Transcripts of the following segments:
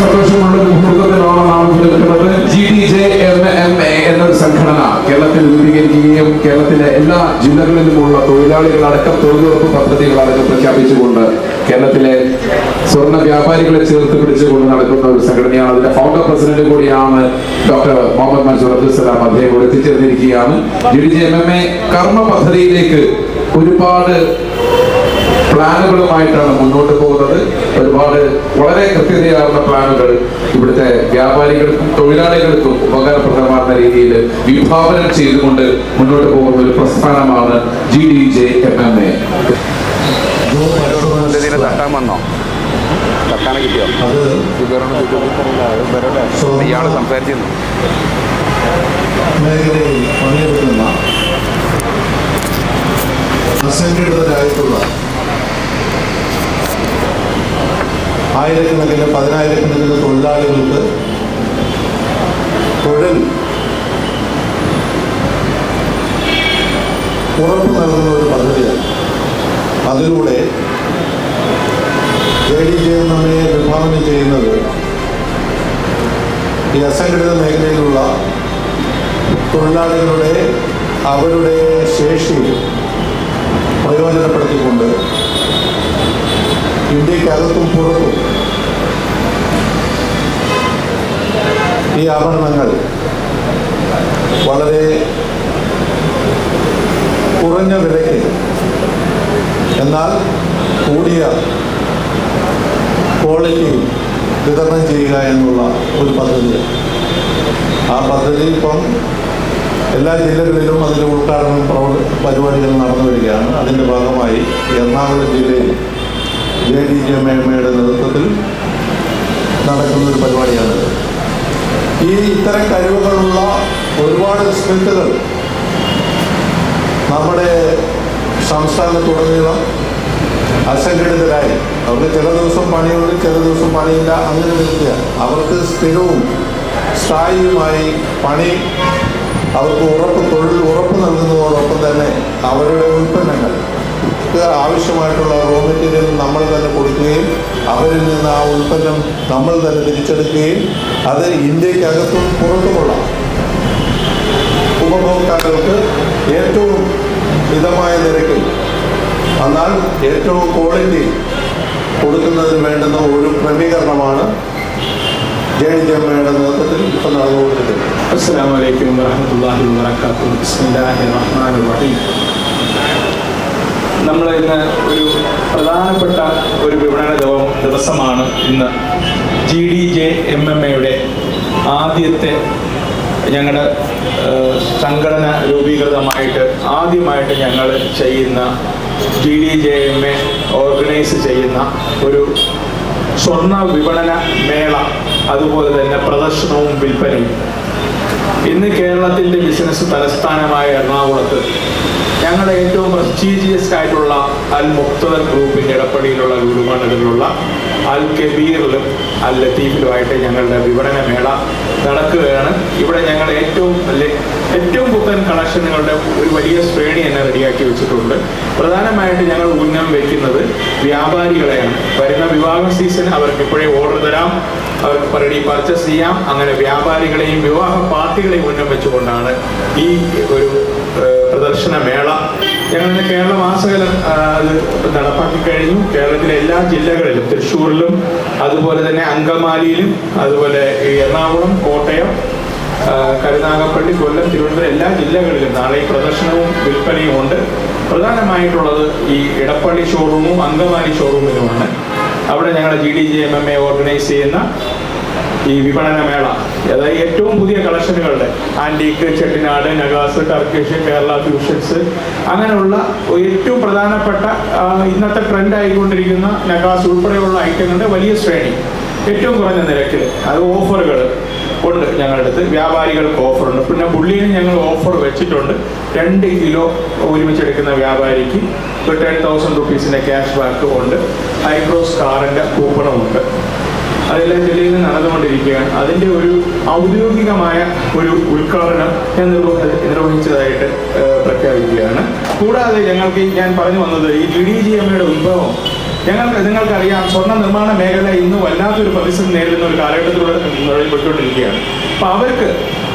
സന്തോഷമുള്ള മുഹൂർത്തത്തിലാണ് നാം നിൽക്കുന്നത് G D J M M A എന്നൊരു സംഘടന കേരളത്തിൽ രൂപീകരിക്കുകയും കേരളത്തിലെ എല്ലാ ജില്ലകളിലുമുള്ള തൊഴിലാളികളടക്കം തൊഴിലുറപ്പ് പദ്ധതികളടക്കം പ്രഖ്യാപിച്ചുകൊണ്ട് കേരളത്തിലെ സ്വർണ വ്യാപാരികളെ ചേർത്ത് പിടിച്ചുകൊണ്ട് നടക്കുന്ന ഒരു സംഘടനയാണ്. അതിന്റെ ഫൗണ്ടർ പ്രസിഡന്റ് കൂടിയാണ് ഡോക്ടർ മുഹമ്മദ് മൻസൂർ അബ്ദുസലാം അദ്ദേഹം ഇവിടെ എത്തിച്ചേർന്നിരിക്കുകയാണ്. G D J M M A കർമ്മ പദ്ധതിയിലേക്ക് ഒരുപാട് പ്ലാനുകളുമായിട്ടാണ് മുന്നോട്ട് പോകുന്നത്. ഒരുപാട് വളരെ കൃത്യതയാർന്ന പ്ലാനുകൾ ഇവിടുത്തെ വ്യാപാരികൾക്കും തൊഴിലാളികൾക്കും ഉപകാരപ്രദമാകുന്ന രീതിയിൽ വിഭാവനം ചെയ്തുകൊണ്ട് മുന്നോട്ട് പോകുന്ന ഒരു പ്രസ്ഥാനമാണ് G D J M M A തട്ടാൻ വന്നോ? തട്ടാനെ കിട്ടിയോ? അത് ഇയാൾ സംസാരിച്ചിരുന്നു. മേഖലയിൽ പണിയെടുക്കുന്ന അസംഘടിതരായിട്ടുള്ള ആയിരക്കണക്കിന് പതിനായിരക്കണക്കിന് തൊഴിലാളികൾക്ക് തൊഴിൽ ഉറപ്പ് നൽകുന്ന ഒരു പദ്ധതിയാണ്. അതിലൂടെ എ ഡി ജെ നമ്മെ വിഭാവനം ചെയ്യുന്നത് ഈ അസംഘടിത മേഖലയിലുള്ള തൊഴിലാളികളുടെ അവരുടെ ശേഷി പ്രയോജനപ്പെടുത്തിക്കൊണ്ട് ഇന്ത്യക്കകത്തും പുറത്തും ഈ ആഭരണങ്ങൾ വളരെ കുറഞ്ഞ വിലയ്ക്ക് എന്നാൽ കൂടിയ ക്വാളിറ്റി വിതരണം ചെയ്യുക എന്നുള്ള ഒരു പദ്ധതി. ആ പദ്ധതി ഇപ്പം എല്ലാ ജില്ലകളിലും അതിന്റെ ഉദ്ഘാടനം പരിപാടികൾ നടന്നു വരികയാണ്. അതിന്റെ ഭാഗമായി എറണാകുളം ജില്ലയിൽ ജെ ഡി ജെ മേമയുടെ നേതൃത്വത്തിൽ നടക്കുന്ന ഒരു പരിപാടിയാണ്. ഈ ഇത്തരം കഴിവുകളുള്ള ഒരുപാട് സ്മിത്തുകൾ നമ്മുടെ സംസ്ഥാനത്തുടനീളം അസംഘടിതരായി. അവർക്ക് ചില ദിവസം പണിയുണ്ട് ചില ദിവസം പണിയില്ല അങ്ങനെ നിൽക്കുക. അവർക്ക് സ്ഥിരവും സ്ഥായിയുമായി പണി അവർക്ക് ഉറപ്പ് തൊഴിൽ ഉറപ്പ് നൽകുന്നതോടൊപ്പം തന്നെ അവരുടെ ഉൽപ്പന്നങ്ങൾ ആവശ്യമായിട്ടുള്ള റോ മെറ്റീരിയൽ നമ്മൾ തന്നെ കൊടുക്കുകയും അവരിൽ നിന്ന് ആ ഉൽപ്പന്നം നമ്മൾ തന്നെ തിരിച്ചെടുക്കുകയും അത് ഇന്ത്യക്കകത്തും പുറത്തുമുള്ള ഉപഭോക്താക്കൾക്ക് ഏറ്റവും മിതമായ നിരക്കിൽ എന്നാൽ ഏറ്റവും ക്വാളിറ്റി കൊടുക്കുന്നതിന് വേണ്ടുന്ന ഒരു ക്രമീകരണമാണ് ജയനിജമ്മയുടെ നേതൃത്വത്തിൽ ഇപ്പം അസ്സാം വലൈക്കും വാഹമത്തല്ലാഹി വാത്തു ബിസ്മില്ലാഹി റഹ്മാൻ റഹീം. നമ്മൾ ഇന്ന് ഒരു പ്രധാനപ്പെട്ട ഒരു വിപണന ദിവ- ദിവസമാണ് ഇന്ന്. G D J M M എയുടെ ആദ്യത്തെ ഞങ്ങളുടെ സംഘടന രൂപീകൃതമായിട്ട് ആദ്യമായിട്ട് ഞങ്ങൾ ചെയ്യുന്ന G D J M A organise ചെയ്യുന്ന ഒരു സ്വർണ വിപണന മേള അതുപോലെ തന്നെ പ്രദർശനവും വിൽപ്പനയും. ഇന്ന് കേരളത്തിന്റെ ബിസിനസ് തലസ്ഥാനമായ എറണാകുളത്ത് ഞങ്ങളുടെ ഏറ്റവും പ്രസ്റ്റീജിയസ് ആയിട്ടുള്ള അൽ മുക്തദൽ ഗ്രൂപ്പിന്റെ ഇടപ്പള്ളിയിലുള്ള ഗുരുമണ്ഡലിലുള്ള അൽ കബീറിലും അൽ ലത്തീഫിലുമായിട്ട് ഞങ്ങളുടെ വിപണന മേള നടക്കുകയാണ്. ഇവിടെ ഞങ്ങൾ ഏറ്റവും ഏറ്റവും പുത്തൻ കളക്ഷനുകളുടെ ഒരു വലിയ ശ്രേണി തന്നെ റെഡിയാക്കി വെച്ചിട്ടുണ്ട്. പ്രധാനമായിട്ട് ഞങ്ങൾ ഉന്നം വയ്ക്കുന്നത് വ്യാപാരികളെയാണ്. വരുന്ന വിവാഹ സീസൺ അവർക്ക് ഇപ്പോഴേ ഓർഡർ തരാം. അവർക്ക് പരടി പർച്ചേസ് ചെയ്യാം. അങ്ങനെ വ്യാപാരികളെയും വിവാഹ പാർട്ടികളെയും ഉന്നം വെച്ചുകൊണ്ടാണ് ഈ ഒരു പ്രദർശന മേള ഞങ്ങൾ കേരള മാസകലം അത് നടപ്പാക്കി കഴിഞ്ഞു. കേരളത്തിലെ എല്ലാ ജില്ലകളിലും തൃശ്ശൂരിലും അതുപോലെ തന്നെ അങ്കമാലിയിലും അതുപോലെ എറണാകുളം കോട്ടയം കരുനാഗപ്പള്ളി കൊല്ലം തിരുവനന്തപുരം എല്ലാ ജില്ലകളിലും നാളെ ഈ പ്രദർശനവും വിൽപ്പനയും ഉണ്ട്. പ്രധാനമായിട്ടുള്ളത് ഈ ഇടപ്പള്ളി ഷോറൂമും അങ്കമാലി ഷോറൂമിലുമാണ് അവിടെ ഞങ്ങൾ G D G M M A organise ചെയ്യുന്ന ഈ വിപണന മേള അതായത് ഏറ്റവും പുതിയ കളക്ഷനുകളുടെ ആന്റീക്ക് ചെട്ടിനാട് നഗാസ് ടർക്കിഷ് കേരള ഫ്യൂഷൻസ് അങ്ങനെയുള്ള ഏറ്റവും പ്രധാനപ്പെട്ട ഇന്നത്തെ ട്രെൻഡ് ആയിക്കൊണ്ടിരിക്കുന്ന നഗാസ് ഉൾപ്പെടെയുള്ള ഐറ്റങ്ങളുടെ വലിയ ശ്രേണി. ഏറ്റവും കുറഞ്ഞ നിരക്കിൽ അത് ഓഫറുകൾ ഉണ്ട് ഞങ്ങളുടെ അടുത്ത്. വ്യാപാരികൾക്ക് ഓഫറുണ്ട്. പിന്നെ പുള്ളിന് ഞങ്ങൾ ഓഫർ വെച്ചിട്ടുണ്ട്. രണ്ട് കിലോ ഒരുമിച്ചെടുക്കുന്ന വ്യാപാരിക്ക് ടെൻ തൗസൻഡ് റുപ്പീസിന്റെ ക്യാഷ് ബാക്ക് ഉണ്ട്. ഹൈക്രോസ് കാറിന്റെ കൂപ്പണും ഉണ്ട്. അതെല്ലാം ജില്ലയിൽ നടന്നുകൊണ്ടിരിക്കുകയാണ്. അതിന്റെ ഒരു ഔദ്യോഗികമായ ഒരു ഉദ്ഘാടനം ഞാൻ നിർവഹിച്ചതായിട്ട് പ്രഖ്യാപിക്കുകയാണ്. കൂടാതെ ഞങ്ങൾക്ക് ഞാൻ പറഞ്ഞു വന്നത് ഈ ഡി ഡി ജി എമ്മയുടെ ഉത്ഭവം ഞങ്ങൾക്ക് നിങ്ങൾക്കറിയാം സ്വർണ നിർമ്മാണ മേഖല ഇന്ന് വല്ലാത്ത വല്ലാത്തൊരു പ്രതിസന്ധി നേരിടുന്ന ഒരു കാലഘട്ടത്തിലൂടെ നുഴഞ്ഞുപോയിക്കൊണ്ടിരിക്കുകയാണ് പോയിക്കൊണ്ടിരിക്കുകയാണ് അപ്പൊ അവർക്ക്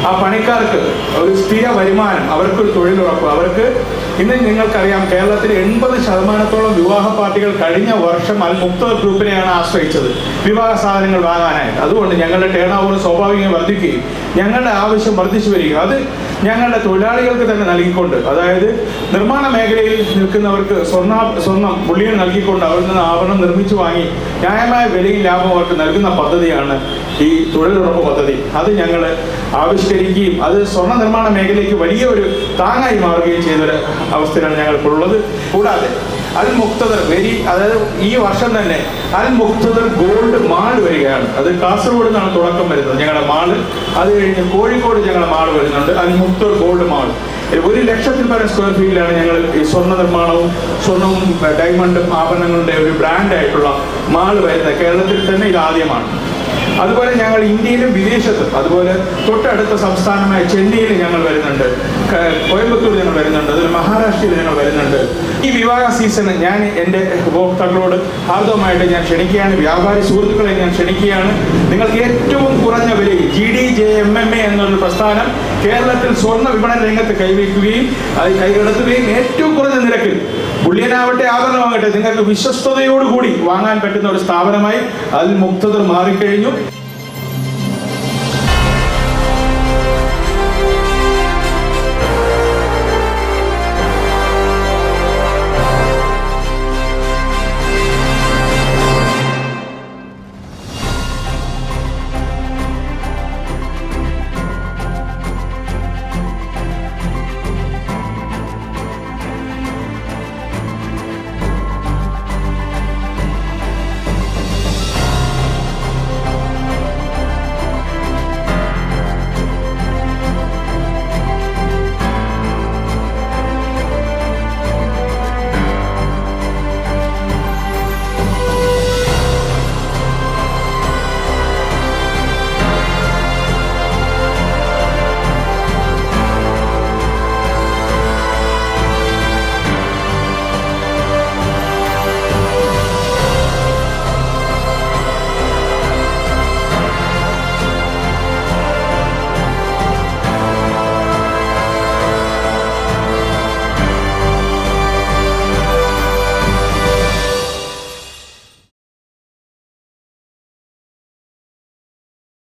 ആ പണിക്കാർക്ക് ഒരു സ്ഥിര വരുമാനം അവർക്ക് ഒരു തൊഴിലുറപ്പ് അവർക്ക് ഇന്ന് നിങ്ങൾക്കറിയാം കേരളത്തിൽ എൺപത് ശതമാനത്തോളം വിവാഹ പാർട്ടികൾ കഴിഞ്ഞ വർഷം അൽ മുക്ത ഗ്രൂപ്പിനെയാണ് ആശ്രയിച്ചത്. വിവാഹ സാധനങ്ങൾ വാങ്ങാനായിട്ട്. അതുകൊണ്ട് ഞങ്ങളുടെ ടേൺ ഓവർ സ്വാഭാവികമായി വർദ്ധിക്കുകയും ഞങ്ങളുടെ ആവശ്യം വർദ്ധിച്ചു വരിക. അത് ഞങ്ങളുടെ തൊഴിലാളികൾക്ക് തന്നെ നൽകിക്കൊണ്ട് അതായത് നിർമ്മാണ മേഖലയിൽ നിൽക്കുന്നവർക്ക് സ്വർണ സ്വർണം പുള്ളിയിൽ നൽകിക്കൊണ്ട് അവരിൽ നിന്ന് ആഭരണം നിർമ്മിച്ചു വാങ്ങി ന്യായമായ വിലയിൽ ലാഭം അവർക്ക് നൽകുന്ന പദ്ധതിയാണ് ഈ തൊഴിലുറപ്പ് പദ്ധതി. അത് ഞങ്ങൾ ആവിഷ്കരിക്കുകയും അത് സ്വർണ നിർമ്മാണ മേഖലയ്ക്ക് വലിയ ഒരു താങ്ങായി മാറുകയും ചെയ്തൊരു അവസ്ഥയിലാണ് ഞങ്ങൾ ഇപ്പോൾ ഉള്ളത് കൂടാതെ അൽ മുക്തദർ വെരി അതായത് ഈ വർഷം തന്നെ അൽ മുക്തദർ ഗോൾഡ് മാൾ വരികയാണ്. അത് കാസർഗോഡ് നിന്നാണ് തുടക്കം വരുന്നത്. ഞങ്ങളുടെ മാൾ അത് കഴിഞ്ഞ് കോഴിക്കോട് ഞങ്ങളുടെ മാൾ വരുന്നുണ്ട്. Al Muqtadir gold mall. ഒരു ലക്ഷത്തിൽ പരം സ്ക്വയർ ഫീറ്റിലാണ് ഞങ്ങൾ ഈ സ്വർണ നിർമ്മാണവും സ്വർണവും ഡയമണ്ടും ആഭരണങ്ങളുടെ ഒരു ബ്രാൻഡായിട്ടുള്ള മാൾ വരുന്നത്. കേരളത്തിൽ തന്നെ ഇത് ആദ്യമാണ്. അതുപോലെ ഞങ്ങൾ ഇന്ത്യയിലും വിദേശത്തും അതുപോലെ തൊട്ടടുത്ത സംസ്ഥാനമായ ചെന്നൈയിൽ ഞങ്ങൾ വരുന്നുണ്ട് കോയമ്പത്തൂർ ഞങ്ങൾ വരുന്നുണ്ട് അതുപോലെ മഹാരാഷ്ട്രയിൽ ഞങ്ങൾ വരുന്നുണ്ട് ഈ വിവാഹ സീസൺ ഞാൻ എന്റെ ഉപഭോക്താക്കളോട് ഹാർദവമായിട്ട് ഞാൻ ക്ഷണിക്കുകയാണ് വ്യാപാരി സുഹൃത്തുക്കളെ ഞാൻ ക്ഷണിക്കുകയാണ് നിങ്ങൾക്ക് ഏറ്റവും കുറഞ്ഞ വിലയിൽ G D J M M A എന്നൊരു പ്രസ്ഥാനം കേരളത്തിൽ സ്വർണ വിപണന രംഗത്ത് കൈവയ്ക്കുകയും അത് കൈകടത്തുകയും ഏറ്റവും കുറഞ്ഞ നിരക്കിൽ പുള്ളിയനാവട്ടെ ആദരണമാകട്ടെ നിങ്ങൾക്ക് വിശ്വസ്തയോടുകൂടി വാങ്ങാൻ പറ്റുന്ന ഒരു സ്ഥാപനമായി അതിൽ മുക്തത മാറിക്കഴിഞ്ഞു.